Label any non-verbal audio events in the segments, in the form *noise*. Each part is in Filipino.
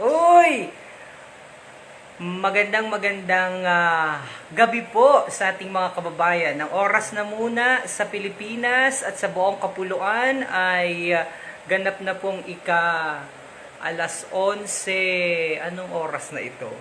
Uy! Magandang magandang ah, gabi po sa ating mga kababayan. Ang oras na muna sa Pilipinas at sa buong kapuluan ay ah, ganap na pong ika alas 11. Anong oras na ito?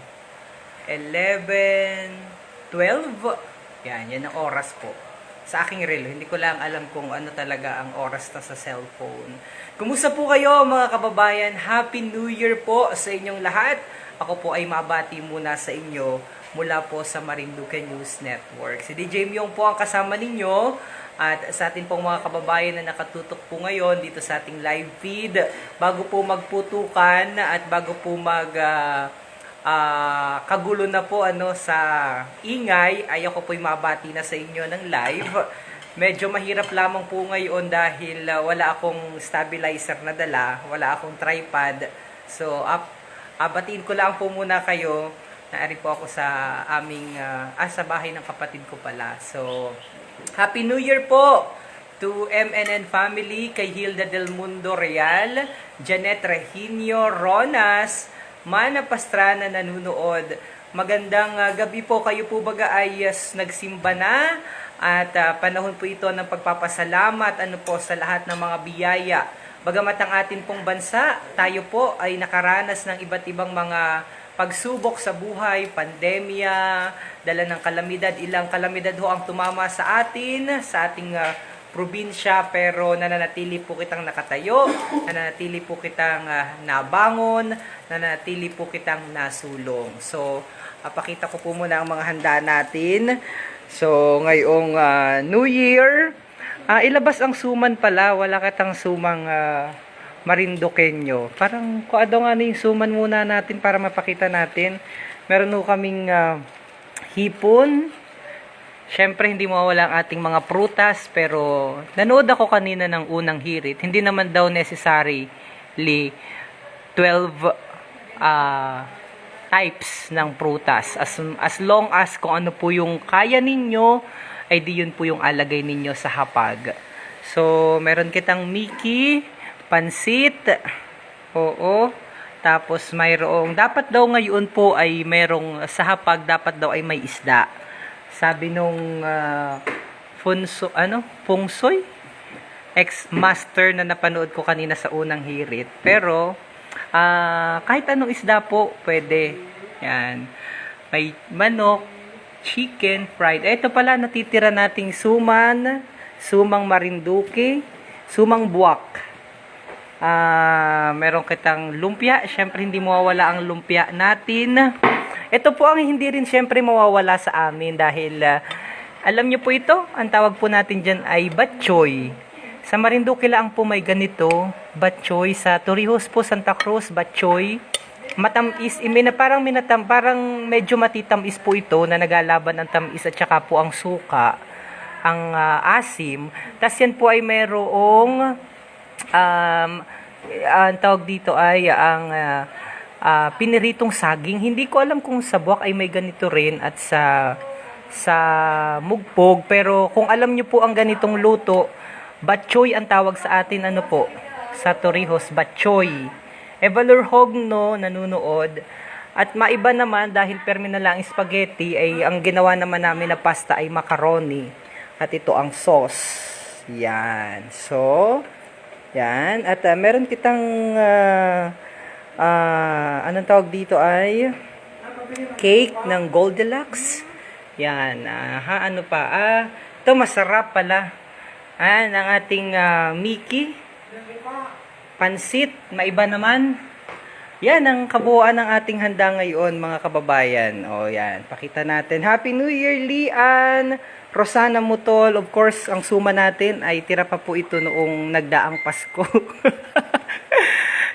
11, 12? Yan, yan ang oras po. Sa aking relo, hindi ko lang alam kung ano talaga ang oras na sa cellphone. Kumusta po kayo mga kababayan? Happy New Year po sa inyong lahat. Ako po ay mabati muna sa inyo mula po sa Marinduque News Network. Si DJ Myong po ang kasama ninyo at sa atin pong mga kababayan na nakatutok po ngayon dito sa ating live feed. Bago po magputukan at bago po mag... ah, ah, kagulo na po ano sa ingay ay ako po'y mabati na sa inyo ng live. Medyo mahirap lamang po ngayon dahil ah, wala akong stabilizer na dala, wala akong tripod. So, up, abatiin ko lang po muna kayo. Naari po ako sa aming, ah, ah, sa bahay ng kapatid ko pala. So, Happy New Year po! to MNN family, kay Hilda Del Mundo Real, Janet Regino Ronas, Mana Pastrana nanunood. Magandang ah, gabi po kayo po baga ay yes, nagsimba na at ah, panahon po ito ng pagpapasalamat ano po sa lahat ng mga biyaya. Bagamat ang atin pong bansa, tayo po ay nakaranas ng iba't ibang mga pagsubok sa buhay, pandemya, dala ng kalamidad, ilang kalamidad ho ang tumama sa atin, sa ating ah, probinsya pero nananatili po kitang nakatayo, nananatili po kitang ah, nabangon, nananatili po kitang nasulong. So, apakita ko po muna ang mga handa natin. So, ngayong ah, New Year, ah, ilabas ang suman pala, wala katang sumang ah, marindokenyo. Parang kung ano nga na yung suman muna natin para mapakita natin. Meron ho kaming ah, hipon, Siyempre, hindi mawawala ang ating mga prutas, pero nanood ako kanina ng unang hirit. Hindi naman daw necessarily 12 ah, types ng prutas. As, as long as kung ano po yung kaya ninyo, ay di yun po yung alagay ninyo sa hapag. So, meron kitang Mickey, pansit, oo, tapos mayroong, dapat daw ngayon po ay merong, sa hapag, dapat daw ay may isda sabi nung uh, Funso, ano, Fungsoy ex-master na napanood ko kanina sa unang hirit. Pero, ah, kahit anong isda po, pwede. Yan. May manok, chicken, fried. Ito pala, natitira nating suman, sumang marinduque, sumang buwak. Ah, meron kitang lumpia. Siyempre, hindi mawawala ang lumpia natin. Ito po ang hindi rin siyempre mawawala sa amin dahil ah, alam niyo po ito, ang tawag po natin dyan ay batchoy. Sa Marinduque lang po may ganito, batchoy. Sa Torrijos po, Santa Cruz, batchoy. Matamis, eh, may na parang minatam, parang medyo matitamis po ito na nagalaban ng tamis at saka po ang suka, ang ah, asim. Tapos yan po ay mayroong um, ang tawag dito ay ang ah, ah, piniritong saging. Hindi ko alam kung sa buwak ay may ganito rin at sa sa mugpog. Pero kung alam nyo po ang ganitong luto, batchoy ang tawag sa atin ano po, sa Torrijos, batchoy. Evalor Hogno nanunood. At maiba naman dahil permi na lang spaghetti ay ang ginawa naman namin na pasta ay macaroni. At ito ang sauce. Yan. So, yan. At ah, meron kitang ah, ah, anong tawag dito ay cake ng Goldilocks. Yan. ah, ha, ano pa? Ah, ito masarap pala. Ah, ng ating ah, Mickey. Pansit. Maiba naman. Yan ang kabuuan ng ating handa ngayon, mga kababayan. O yan, pakita natin. Happy New Year, Lian! Rosana Mutol, of course, ang suma natin ay tira pa po ito noong nagdaang Pasko. *laughs*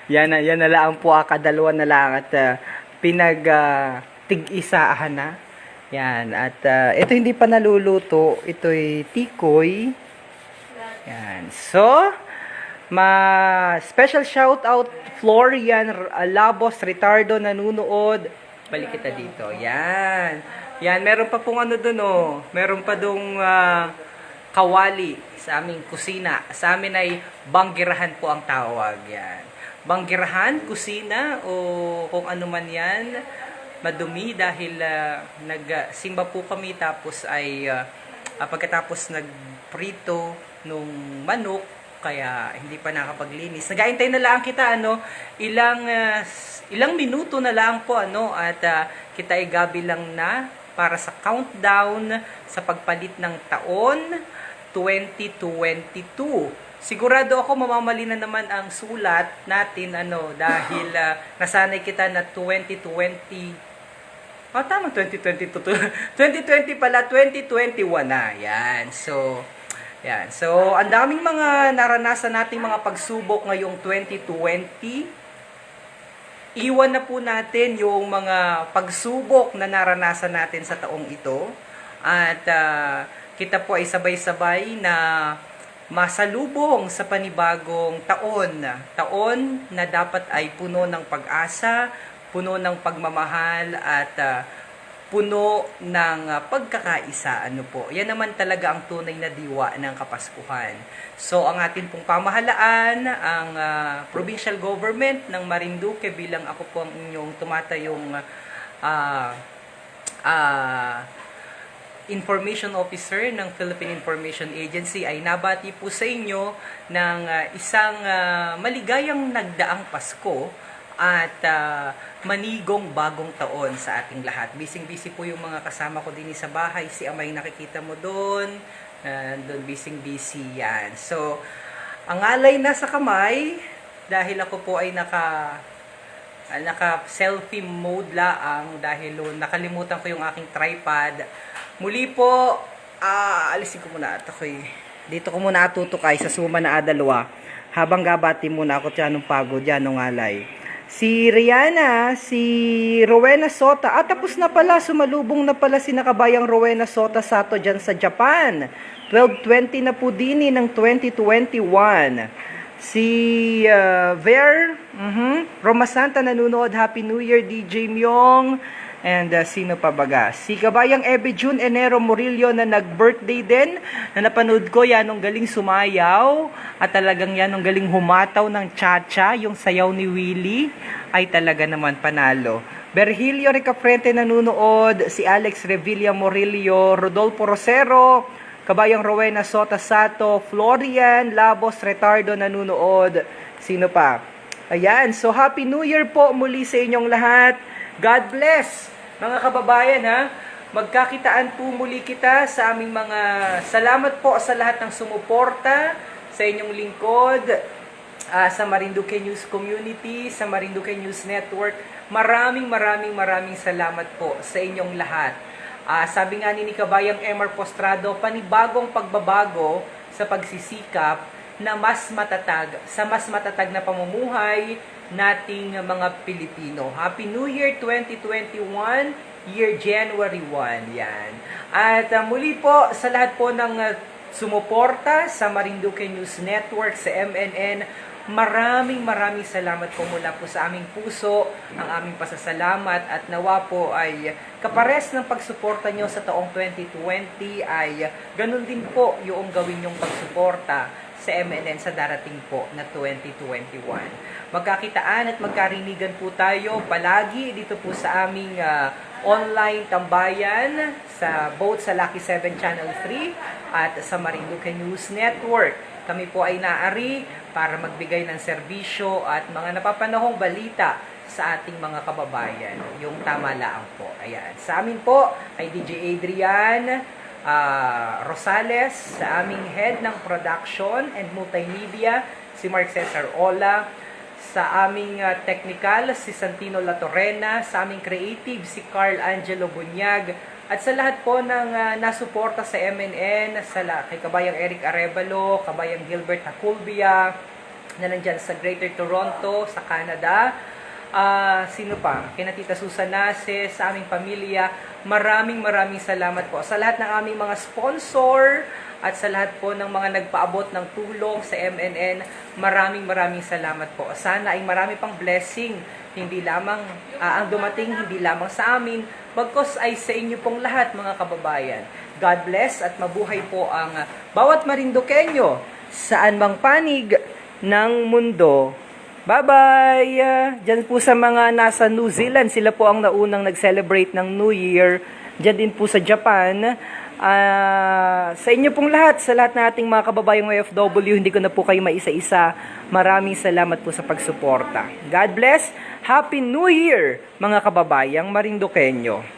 yan na, yan na lang po, ah, kadalawa na lang at ah, pinag ah, tig-isaahan na. Yan, at ah, ito hindi pa naluluto, ito'y tikoy. Yan, so, Ma special shout out Florian Labos Ritardo nanunood. Balik kita dito. Yan. Yan, meron pa pong ano doon oh. Meron pa dong ah, kawali sa aming kusina. Sa amin ay banggirahan po ang tawag. Yan. Banggirahan, kusina o kung ano man yan madumi dahil ah, nagsimba po kami tapos ay ah, pagkatapos nagprito nung manok kaya hindi pa nakapaglinis. Nagaintay na lang kita ano, ilang s- ilang minuto na lang po ano at ah, kita ay gabi lang na para sa countdown sa pagpalit ng taon 2022. Sigurado ako mamamali na naman ang sulat natin ano dahil *laughs* ah, nasanay kita na 2020 Oh, tama, 2022. to. 2020 *laughs* pala, 2021 na. Yan. So, yan. So, ang daming mga naranasan nating mga pagsubok ngayong 2020. Iwan na po natin yung mga pagsubok na naranasan natin sa taong ito. At ah, kita po ay sabay-sabay na masalubong sa panibagong taon. Taon na dapat ay puno ng pag-asa, puno ng pagmamahal at ah, puno ng ah, pagkakaisa. Ano po? Yan naman talaga ang tunay na diwa ng Kapaskuhan. So, ang atin pong pamahalaan, ang ah, provincial government ng Marinduque bilang ako po ang inyong tumatayong ah ah, Information Officer ng Philippine Information Agency ay nabati po sa inyo ng ah, isang ah, maligayang nagdaang Pasko at ah, manigong bagong taon sa ating lahat. Bising-busy po yung mga kasama ko din sa bahay. Si Amay nakikita mo doon. doon bising-busy yan. So, ang alay na sa kamay dahil ako po ay naka naka selfie mode laang dahil oh, nakalimutan ko yung aking tripod. Muli po, ah, alisin ko muna at ako'y dito ko muna atutukay sa suma na adalwa. Habang gabati muna ako dyan ng pagod dyan ng alay. Si Rihanna, si Rowena Sota, at tapos na pala, sumalubong na pala si nakabayang Rowena Sota Sato dyan sa Japan. 12.20 na po din ng 2021. Si uh, Ver, mhm, Roma Santa nanonood. Happy New Year, DJ Myong. And uh, sino pa baga? Si Kabayang Ebe June Enero Murillo na nag-birthday din. Na napanood ko yan nung galing sumayaw. At talagang yan nung galing humataw ng cha-cha. Yung sayaw ni Willie ay talaga naman panalo. Berhilio Ricafrente nanonood. Si Alex Revilla Murillo. Rodolfo Rosero. Kabayang Rowena Sota Sato, Florian Labos Retardo nanonood. Sino pa? Ayan, so Happy New Year po muli sa inyong lahat. God bless, mga kababayan ha. Magkakitaan po muli kita sa aming mga salamat po sa lahat ng sumuporta sa inyong lingkod, ah, sa Marinduque News Community, sa Marinduque News Network. Maraming maraming maraming salamat po sa inyong lahat. Ah, sabi nga ni Kabayang Emar Postrado, panibagong pagbabago sa pagsisikap na mas matatag, sa mas matatag na pamumuhay nating mga Pilipino. Happy New Year 2021, year January 1. Yan. At ah, muli po sa lahat po ng ah, sumuporta sa Marinduque News Network, sa MNN, Maraming maraming salamat po mula po sa aming puso, ang aming pasasalamat at nawa po ay kapares ng pagsuporta nyo sa taong 2020 ay ganun din po yung gawin yung pagsuporta sa MNN sa darating po na 2021. Magkakitaan at magkarinigan po tayo palagi dito po sa aming ah, online tambayan sa both sa Lucky 7 Channel 3 at sa Marinduque News Network. Kami po ay naari para magbigay ng serbisyo at mga napapanahong balita sa ating mga kababayan. Yung tama lang po. Ayan. Sa amin po ay DJ Adrian ah, Rosales, sa aming head ng production and multimedia, si Mark Cesar Ola, sa aming ah, technical, si Santino Latorena, sa aming creative, si Carl Angelo Bunyag, at sa lahat po ng ah, nasuporta sa MNN, sa kay Kabayang Eric Arevalo, Kabayang Gilbert Hakulbia, na nandyan sa Greater Toronto, sa Canada. Ah, sino pa? Kina Tita Susan Nase, sa aming pamilya. Maraming maraming salamat po. Sa lahat ng aming mga sponsor at sa lahat po ng mga nagpaabot ng tulong sa MNN, maraming maraming salamat po. Sana ay marami pang blessing, hindi lamang ah, ang dumating, hindi lamang sa amin, bagkos ay sa inyo pong lahat mga kababayan. God bless at mabuhay po ang bawat Marinduqueño saan mang panig ng mundo Bye-bye! Ah, Diyan po sa mga nasa New Zealand, sila po ang naunang nag-celebrate ng New Year. Diyan din po sa Japan. Ah, sa inyo pong lahat, sa lahat ng ating mga kababayang OFW, hindi ko na po kayo maisa-isa. Maraming salamat po sa pagsuporta. God bless! Happy New Year, mga kababayang Marinduqueño!